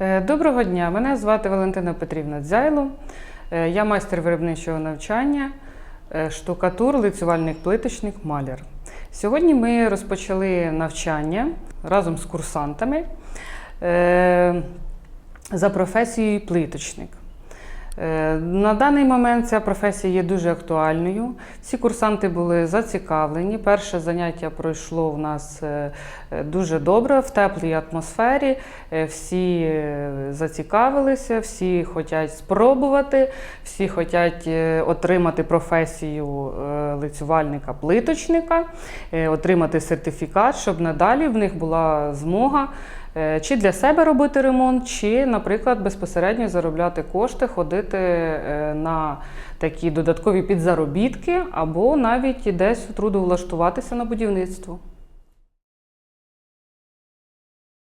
Е, Доброго дня, мене звати Валентина Петрівна Дзяйло. Е, Я майстер виробничого навчання, е, штукатур, лицювальник, плиточник, маляр. Сьогодні ми розпочали навчання разом з курсантами за професією плиточник. Е, На даний момент ця професія є дуже актуальною. Всі курсанти були зацікавлені. Перше заняття пройшло в нас е, е, дуже добре, в теплій атмосфері. Всі зацікавилися, всі хочуть спробувати, всі хочуть отримати професію лицювальника-плиточника, отримати сертифікат, щоб надалі в них була змога. Е, Чи для себе робити ремонт, чи, наприклад, безпосередньо заробляти кошти, ходити е, на такі додаткові підзаробітки, або навіть десь трудовлаштуватися на будівництво.